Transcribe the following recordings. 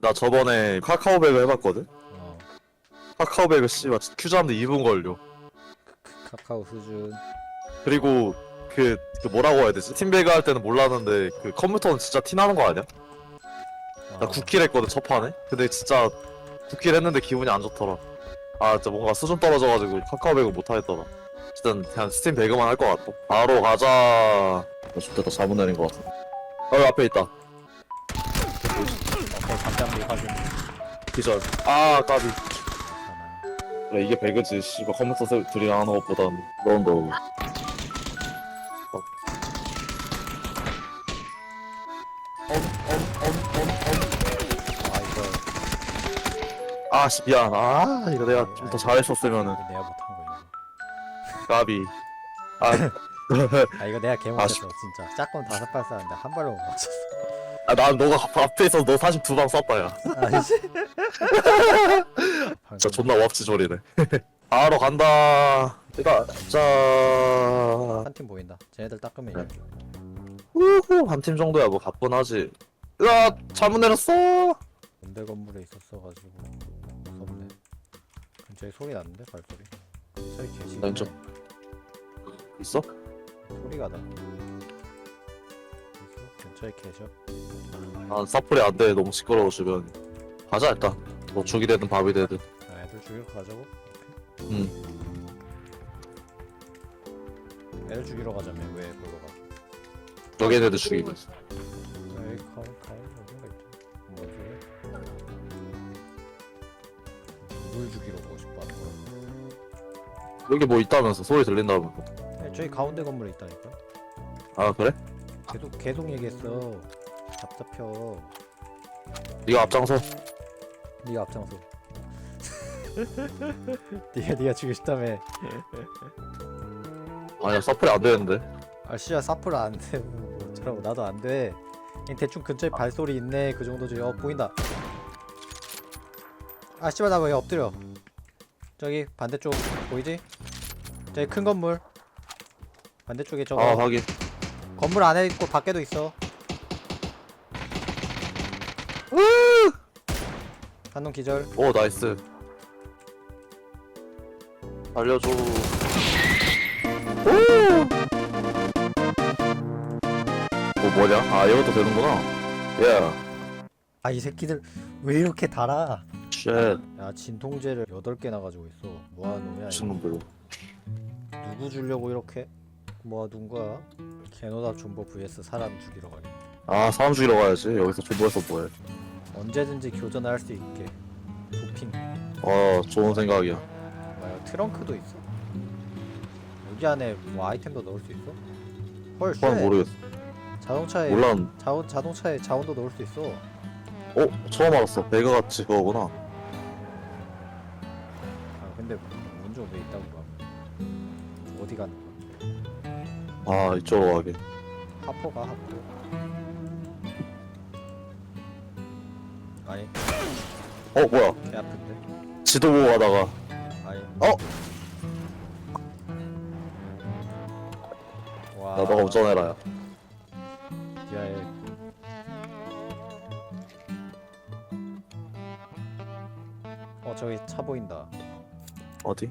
나 저번에 카카오백을 해봤거든? 어, 카카오백을 씨발 큐즈하는데 2분 걸려 카카오 수준. 그리고 그, 그 뭐라고 해야 되지? 팀배그 할 때는 몰랐는데 그 컴퓨터는 진짜 티나는 거 아니야? 나 어, 9킬 했거든 첫 판에? 근데 진짜 9킬 했는데 기분이 안 좋더라 아 진짜 뭔가 수준 떨어져가지고 카카오백을 못하겠더라 일단 그냥 스팀 배그만 할 것 같아 바로 가자 아, 좋겠다 잘못 내린 것 같아 어 앞에 있다 잠잠비 확인. 기절 아 까비. 그래 이게 배그지 씨발 컴퓨터 세- 둘이 하는 것보단 너는 너아 이거 아씨 미안 아 이거 내가 좀 더 잘했었으면은 이거 내가 못한 거 이거. 까비 아 아 이거 내가 개 아쉽- 못했어 진짜. 짝꿍 다섯 발 쐈는데 한 발로 못 맞췄어. 아, 난 너가 앞에 있어서 너 42방 쐈다 야 아니지? 진짜 존나 왑치졸이네 바로 간다 이거 자 한팀 보인다. 쟤네들 닦으면 이겨. 우후 한 팀 정도야 뭐 가뿐 하지 으아 잘못 내렸어 군대 건물에 있었어가지고 무섭네. 근처에 소리 났는데 발소리. 저기 계시. 난 좀- 있어? 소리가 나. 근처에 계셔. 난 사플이 안 돼 너무 시끄러워 주변 가자 일단 뭐 죽이 되든 밥이 되든 아, 애들 죽이러 가자고. 오케이. 응 애들 죽이러 가자면 왜 그거 가? 여기 애들 죽이고 에이 가 가야 어딘가 있죠. 뭐 죽여? 누굴 죽이러 가고 싶어 하는 거야? 여기 뭐 있다면서 소리 들린다면서 아니, 저기 가운데 건물에 있다니까. 아 그래? 계속 계속 얘기했어. 답답혀. 네가 앞장서 네가 앞장서. 네가 네가 죽이고 싶다며. 아니야 사플이 안 되는데 아 씨야 사플 안 돼. 뭐 어쩌라고 나도 안 돼. 그냥 대충 근처에 발소리 있네 그 정도지. 어 보인다. 아 씨발 나 왜 엎드려? 저기 반대쪽 보이지? 저기 큰 건물. 반대쪽에 저거 아 확인 건물 안에 있고 밖에도 있어. 한놈 기절. 오 나이스 알려줘 오! 뭐 뭐냐? 아 이것도 되는구나 예 아 이 새끼들 왜 이렇게 달아? 쉣 야 진통제를 8개나 가지고 있어. 뭐하는 놈이야 이거. 미친놈들 누구 주려고 이렇게 모아둔 거야? 개노답 존버 vs 사람 죽이러 가기. 아 사람 죽이러 가야지 여기서 존버해서 뭐해 언제든지 교전할 수 있게. 도핑. 어 좋은 생각이야 뭐야 트렁크도 있어? 여기 안에 뭐 아이템도 넣을 수 있어? 헐 그건 쉣. 모르겠어 자동차에 몰라 자, 자동차에 자원도 넣을 수 있어. 어? 처음 알았어 배가 같이 그거구나 아 근데 문제 왜 있다고 봐. 어디 가는 거야? 아 이쪽으로 가게 하포가 하포. 아니 어 뭐야 개 아픈데. 지도 보고 가다가 아니. 어? 와. 야 너가 운전해라 야 야에. 어 저기 차 보인다. 어디?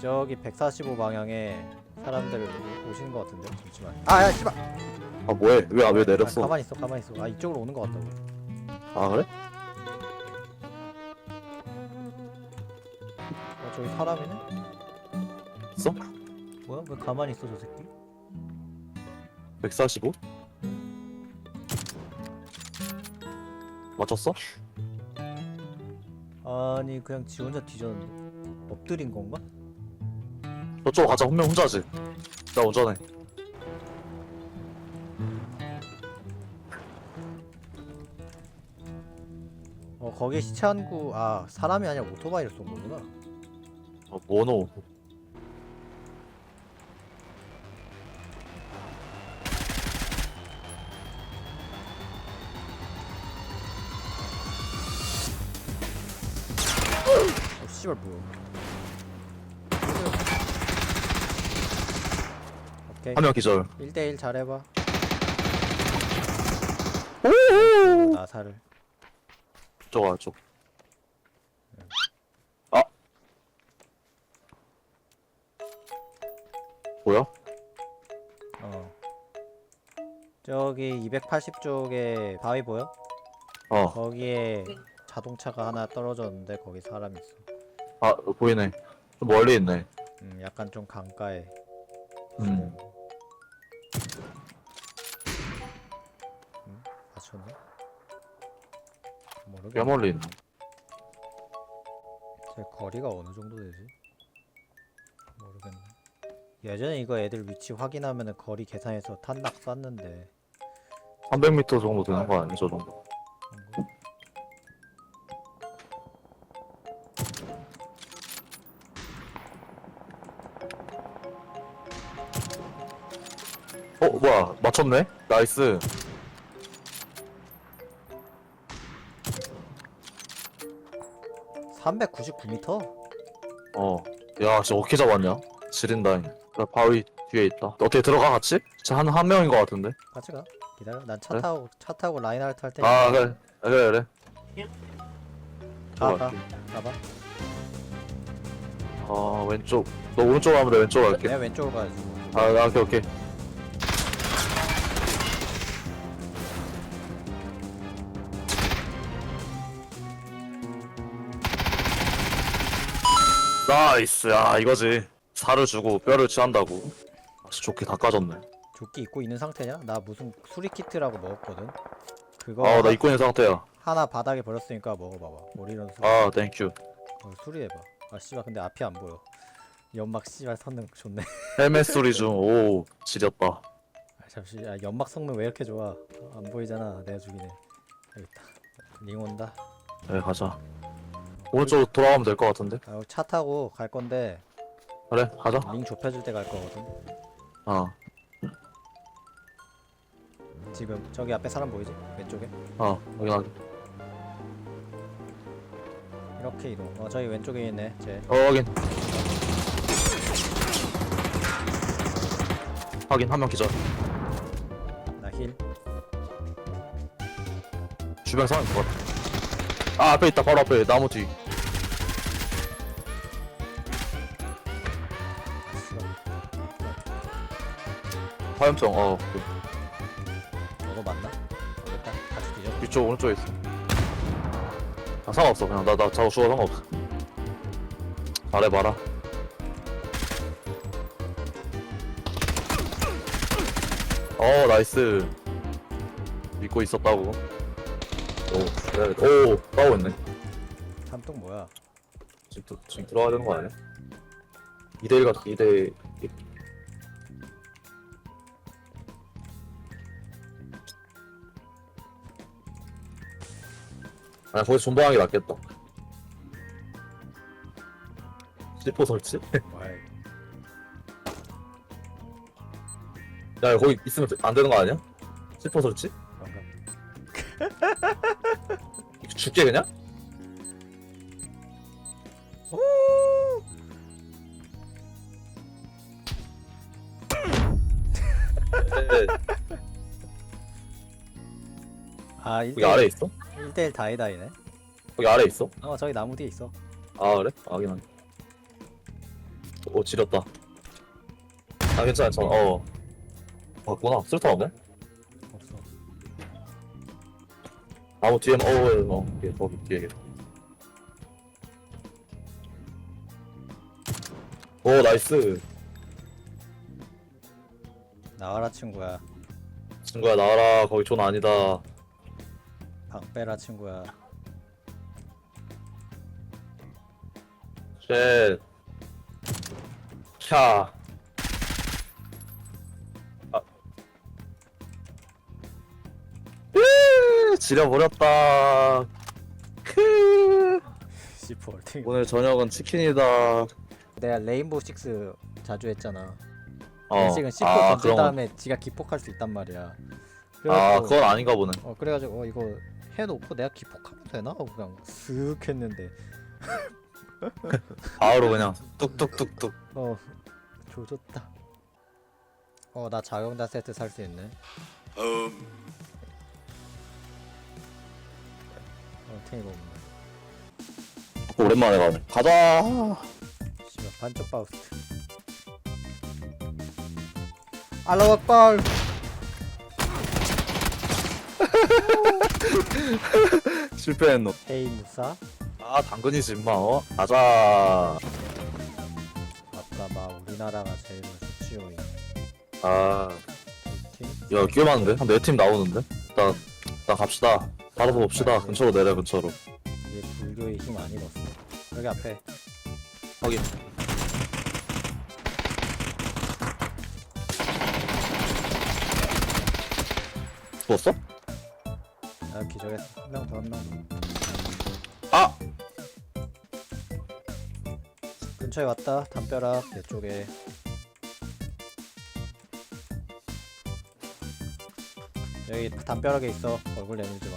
저기 145 방향에 사람들 오- 오시는 것 같은데 잠시만. 아 야 씨발. 아 뭐해 왜, 아, 왜 아, 내렸어 가만히 있어 가만히 있어. 아 이쪽으로 오는 것 같다고. 아 그래? 어 저기 사람이네. 있어? 뭐야 왜 가만히 있어 저 새끼? 145? 맞췄어? 아니 그냥 지 혼자 뒤졌는데 엎드린 건가? 저쪽 가자 혼명 혼자지 나 운전해 어 거기에 시체 한구 아 사람이 아니라 오토바이를 쏜 거구나. 어 모노 어 씨발 뭐야? 오케이. 한 명 기절. 1대1 잘해봐. 나사를 저쪽. 아쪽 아! 뭐야? 어. 저기 280쪽에 바위 보여? 어. 거기에 자동차가 하나 떨어졌는데 거기 사람 있어. 아 보이네. 좀 멀리 있네. 음 약간 좀 강가에. 음 음? 꽤 멀리 있네. 제 거리가 어느 정도 되지? 모르겠네. 예전에 이거 애들 위치 확인하면은 거리 계산해서 탄낙 쐈는데. 300m 정도 되는 거 아니야 저 정도? 어 뭐야 맞췄네? 나이스 399m? 어 야 진짜 어떻게 잡았냐? 지린다잉. 나 바위 뒤에 있다. 어떻게 들어가 같이? 진짜 한, 한 명인 거 같은데? 같이 가. 기다려. 난 차 그래? 타고 차 타고 라인하르트 할 테니까. 아 그래. 아, 그래 그래. 가, 들어갈게. 가. 가봐. 아 왼쪽. 너 오른쪽 가면 돼. 왼쪽 갈게. 내가 왼쪽으로 가야지. 아 아, 오케이 오케이 나이스. 야 이거지. 살을 주고 뼈를 취한다고. 아주 좋게 다 까졌네. 조끼 입고 있는 상태냐? 나 무슨 수리 키트라고 먹었거든. 그거 아나 하- 입고 있는 상태야. 하나 바닥에 버렸으니까 먹어봐봐. 머리런 수리 아 땡큐 어, 수리해봐. 아 씨발 근데 앞이 안 보여. 연막 씨발 성능 좋네. 헬멧 소리 중오 지렸다. 아, 잠시 아, 연막 성능 왜 이렇게 좋아? 안 보이잖아. 내가 죽이네. 여기 있다. 링 온다. 네 가자 오른쪽으로 돌아가면 될 것 같은데 아, 차 타고 갈 건데 그래 가자 링 좁혀줄 때갈 거거든 어 지금 저기 앞에 사람 보이지? 왼쪽에 어, 확인하게. 이렇게 이동 어 저기 왼쪽에 있네 쟤 어, 확인. 확인, 한 명 기절. 나 힐 주변 상황 것 같아. 아, 앞에 있다, 바로 앞에, 나무 뒤. 화염병, 어, 그, 저거 맞나? 모르겠다 같이 뒤져 위쪽, 오른쪽에 있어. 아, 상관없어. 그냥 나, 나 자고 죽어 상관없어. 잘해봐라. 어, 나이스. 믿고 있었다고. 오, 그래. 오, 싸우고 있네. 삼뚝 뭐야 지금, 또- 지금 들어가야 되는 거 아니야? 2대1 같아, 2대 아, 거기서 존버하는 게 낫겠다. C4 설치? 와이 야, 거기 있으면 안 되는 거 아니야? C4 설치? 그런가? 죽게 그냥? 네, 아 거기 아래 있어? 1대1 다이다이네. 거기 아래 있어? 어 저기 나무 뒤에 있어. 아 그래? 아 확인하게 오 지렸다. 아 괜찮아. 괜찮아 어. 맞구나. 쓸데없네. 없어. 아무 뒤에 어어 어 뒤에 거기 뒤에. 오 나이스. 나와라 친구야. 친구야 나와라. 거기 존 아니다 방 빼라 친구야 쉣 캬. 아. 으, 지려버렸다. 크. C4 얼팅 오늘 저녁은 치킨이다. 내가 레인보우 식스 자주 했잖아 어. 레식은 C4 아, 던진 그럼- 다음에 지가 기폭할 수 있단 말이야 아, 그래가지고 그건 아닌가 보네. 어 그래가지고 어 이거 해놓고 내가 기폭하면 되나? 하고 그냥 쓱 했는데. 바로 그냥 뚝뚝뚝뚝. 어 조졌다. 어 나 자경단 세트 살 수 있네. 어 탱이 없네. 오랜만에 가네. 가자! 씨발 반쪽 바우스트. 알라우 악발 실패했노 헤이 무사 아 당근이지 임마 어? 가자 맞다 마 우리나라가 제일 좋지요 아 이팀 야, 꽤 많은데? 한 네 팀 나오는데? 일단, 일단 갑시다. 바로 봅시다. 근처로 내려, 근처로. 이게 불교의 힘 아니었어 여기 앞에 확인. 죽었어? 나 기절했어. 한 명더 한명 아! 근처에 왔다. 담벼락 내 쪽에. 여기 담벼락에 있어. 얼굴 내밀지 마.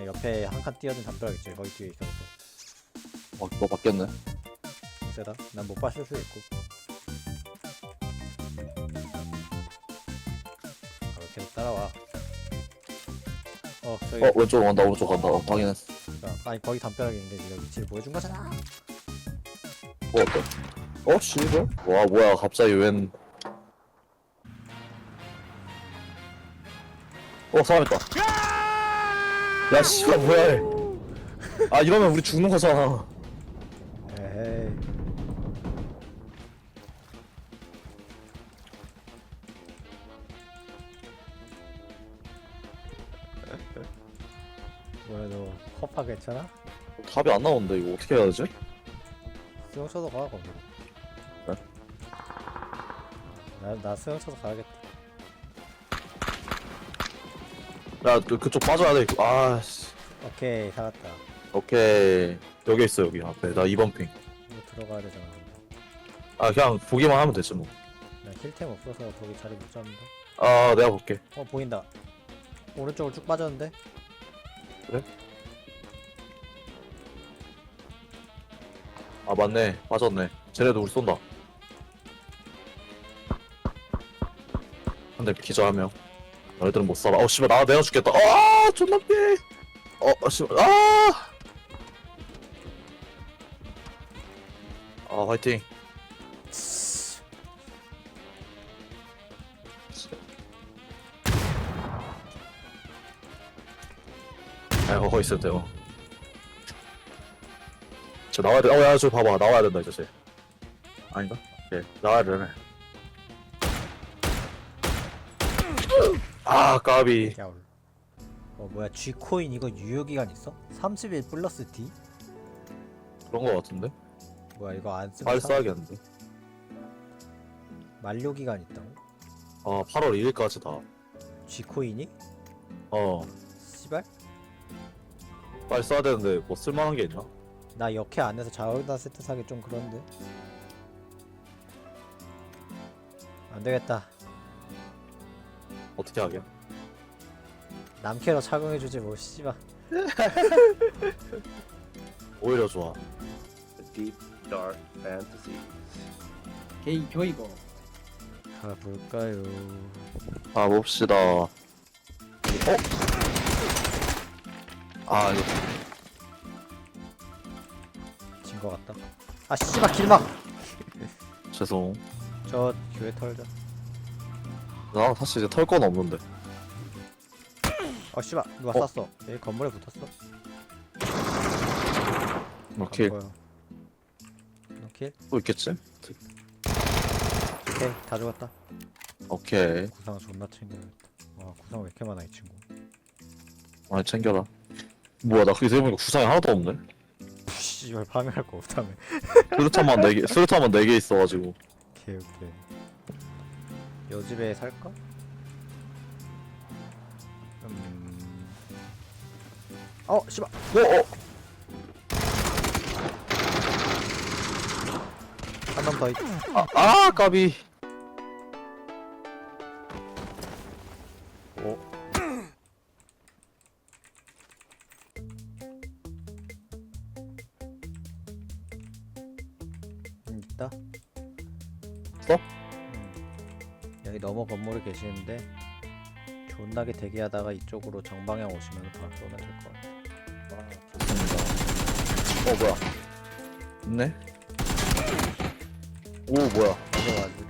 예, 옆에 한 칸 뛰어든 담벼락 있지. 거기 뒤에 있었어 어, 너 바뀌었네. 세다. 난 못 봤을 수 있고. 아, 왜 계속 따라와 어 저기 어, 왼쪽으로 간다, 오른쪽 간다. 어, 확인했어. 아, 아니 거기 담벼락이 있는데 네가 위치를 보여준 거잖아 뭐 어때? 어, 씨발? 와, 뭐야, 갑자기 웬. 어, 사람 있다. 야, 씨발, 뭐야, 얘. 아, 이러면 우리 죽는 거잖아. 뭐야 너 커파 괜찮아? 답이 안 나오는데, 이거 어떻게 해야 되지? 수영 쳐서 가 거기 그래? 나, 나 수영 쳐서 가야겠다 야, 그, 그쪽 빠져야 돼. 아, 씨. 오케이 살았다 오케이. 여기 있어, 여기 앞에. 나 2번 핑. 이거 들어가야 되잖아 아, 그냥 보기만 하면 되지, 뭐. 나 힐템 없어서 거기 자리 못 잡는다 아, 내가 볼게. 어 보인다 오른쪽으로 쭉 빠졌는데 아, 맞네. 빠졌네. 쟤네도 우리 쏜다. 근데 기절하며. 너희들은 못 살아. 어, 씨발, 나 내가 죽겠다. 아, 존나 피해. 어, 어, 씨발, 아! 아, 화이팅. 아, 거기 있어도 돼요. 저 나와야 돼. 어, 야, 저 봐봐. 나와야 된다, 이제. 쟤. 아닌가? 예, 나와야 되네. 아, 까비. 어 뭐야 G코인 이거 유효 기간 있어? 30일 플러스 D? 그런 거 같은데? 뭐야 이거 안 쓰면 빨리 사- 써야겠는데? 만료 기간 있다고? 아, 8월 2일까지다. G코인이? 어, 씨발? 빨리 써야 되는데, 뭐 쓸만한 게 있나? 나 역해 안에서 자원단 세트 사기 좀 그런데 안 되겠다 어떻게 하게? 남캐로 착용해주지 뭐 씨발 오히려 좋아. deep dark fantasies. 게이죠 이거. 가볼까요 아, 봅시다. 어? 아, 이거. 진 거 같다 아 씨발 길막 죄송. 저 교회 털자 나 사실 이제 털 건 없는데. 어 씨발 누가 어? 쐈어 여기 건물에 붙었어 오케이. 안 보여 너킬? 또 있겠지? 오케이 다 죽었다 오케이. 구상 존나 챙겨야겠다 와 구상 왜 이렇게 많아 이 친구 많이 챙겨라. 뭐야, 나 그게 생각해보니까 구상이 하나도 없네? 씨발 파밍할 거 없다며 수류탄만 4개, 수류탄만 4개 있어가지고. 오케이 오케이 요 집에 살까? 음... 어 씨발 어, 어! 한놈더 있... 아, 아, 까비. 있다. 어? 음. 여기 넘어 건물에 계시는데 존나게 대기하다가 이쪽으로 정방향 오시면 바로 오면 될 것 같아. 와 좋습니다. 어 뭐야? 있네. 오 뭐야? 이거 아주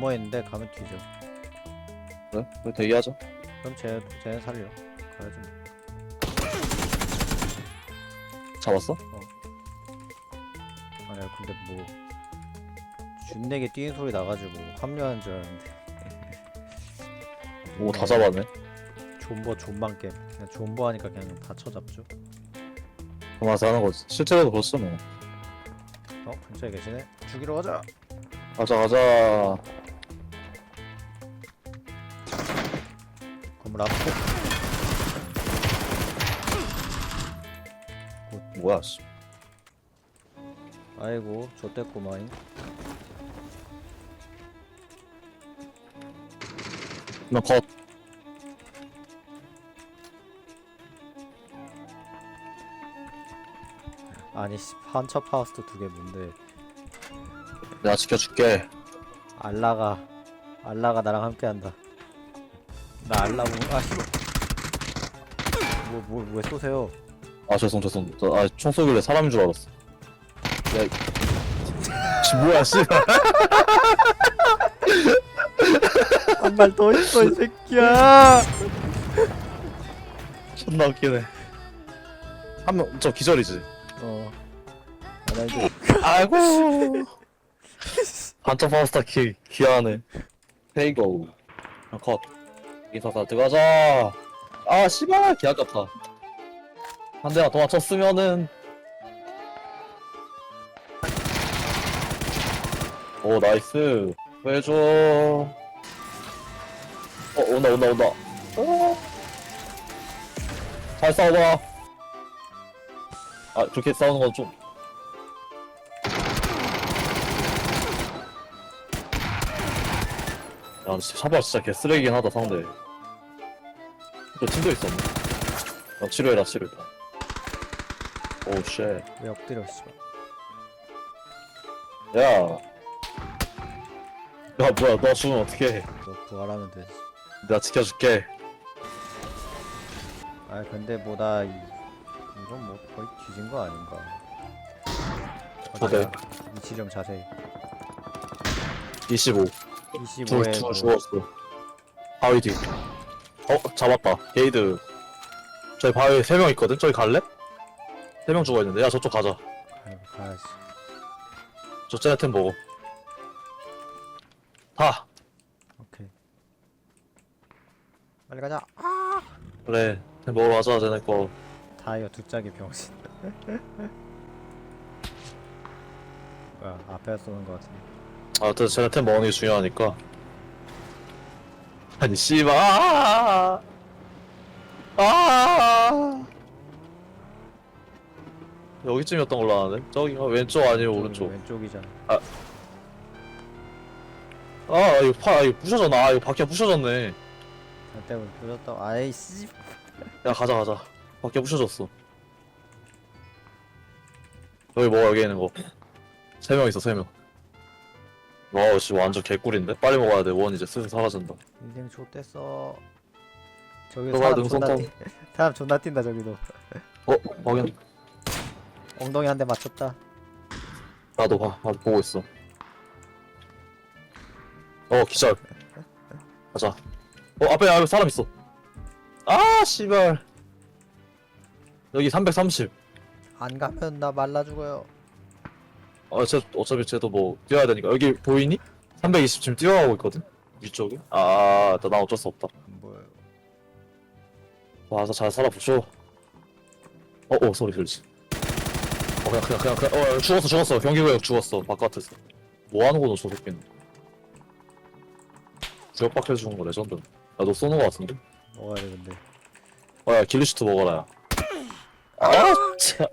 너머 있는데 가면 뒤져. 그래? 그래 대기하자 그럼 쟤, 쟤네 살려. 가야지. 뭐. 잡았어? 아니야 근데 뭐 준내게 뛰는 소리 나가지고 합류하는 줄 알았는데. 오 다 잡았네. 존버 존만 게임 그냥 존버 하니까 그냥 다 쳐잡죠. 그만서 하는 거지. 실제로도 그렇지 뭐. 어? 근처에 계시네? 죽이러 가자. 가자 가자 건물 앞에 뭐야 씨. 아이고 좆됐구마잉. 그냥 컷. 아니 씨 판처 파우스트 두 개 뭔데. 내가 지켜줄게. 알라가 알라가 나랑 함께한다 나 알라 뭐 아, 씨발. 뭐뭐왜 쏘세요? 아 죄송 죄송. 저, 아, 총 쏘길래 사람인 줄 알았어. 야 이- 씨 뭐야 씨 한 발 더 있어 이 새끼야. 존나 웃기네. 한 명 저 기절이지. 어. 아, 나 이제 아이고. 반짝 파스타 키 귀하네. 페이고 컷 인사다 들어가자. 아 씨발 개 아깝다. 한 대가 더 맞췄으면은. 오 나이스. 해줘. 어 온다 온다 온다. 어. 잘 싸워봐. 아 그렇게 싸우는 건 좀. 야, 진짜 샤바 진짜 개쓰레기긴 하다, 상대. 또 팀도 있었네. 야, 치료해라, 치료해. 오우, 쉣. 왜 엎드려 씨발 야. 야, 뭐야, 너 죽으면 어떡해. 너 부활하면 되지 내가 지켜줄게. 아 근데 뭐나 이건 뭐 거의 뒤진 거 아닌가 어때? 위치 좀 자세히 25. 둘, 25에 둘 죽었어. 바위 뒤. 어, 잡았다. 게이드. 저기 바위에 3명 있거든? 저기 갈래? 3명 죽어있는데. 야, 저쪽 가자. 가야지 저 쟤네 템 보고. 다! 오케이 빨리 가자 그래. 템 먹으러 가자, 쟤네 거. 타이어 두 짝의 병신 뭐야 앞에 쏘는 거 같은데 아, 어쨌든 쟤네 템 먹는 게 중요하니까. 아니, 씨발. 아! 아! 여기쯤이었던 걸로 아네. 저기가 왼쪽 아니면 오른쪽. 왼쪽이잖아 아, 이거 파, 아, 이거 부셔졌나? 아, 이거 바퀴가 부셔졌네. 잘 때문에 부셨다 아이 씨 야, 가자, 가자. 바퀴가 부셔졌어. 여기 뭐야, 여기 있는 거. 세 명 있어, 세 명. 와우, 씨, 완전 개꿀인데? 빨리 먹어야 돼. 원 이제 슬슬 사라진다. 인생 좋댔어 저기 사람 존나. 뛴 사람 존나 뛴다 저기도 어, 확인. 엉덩이 한 대 맞췄다 나도 봐, 나도 보고 있어. 어, 기절. 가자. 어, 앞에, 앞에 사람 있어. 아, 씨발. 여기 330. 안 가면 나 말라 죽어요 어, 쟤, 어차피 쟤도 뭐, 뛰어야 되니까. 여기 보이니? 320 지금 뛰어가고 있거든? 위쪽에? 아, 나, 난 어쩔 수 없다. 뭐야 와서 잘 살아보쇼. 어, 어, 소리 들리지. 어, 그냥, 그냥, 그냥, 그냥, 어, 죽었어, 죽었어. 경기구역 죽었어. 바깥에서. 뭐 하는 거너, 저 새끼는. 구역 박혀 주는 거 레전드. 야, 너 쏘는 거 같은데? 먹어야 돼 근데 어, 야, 길리슈트 먹어라, 야. 아, 참.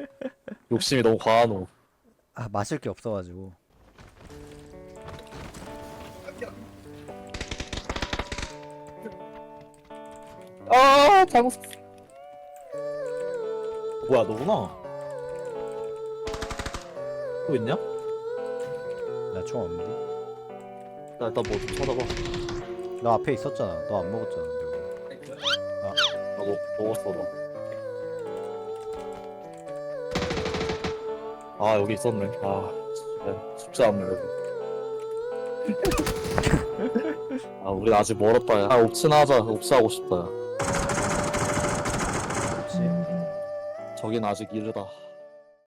욕심이 너무 과하노. 아 마실 게 없어가지고 아, 잘못. 뭐야 너구나 또 있냐? 나 총 없는데? 나 일단 뭐 좀 찾아봐 너 앞에 있었잖아. 너 안 먹었잖아. 근데 그거. 나도 먹었어 나. 아 여기 있었네. 아 진짜 쉽지 않네. 여기. 아 우리 아직 멀었다. 야. 아 옵치나 하자. 옵치 하고 싶다. 야. 그렇지. 저긴 아직 이르다.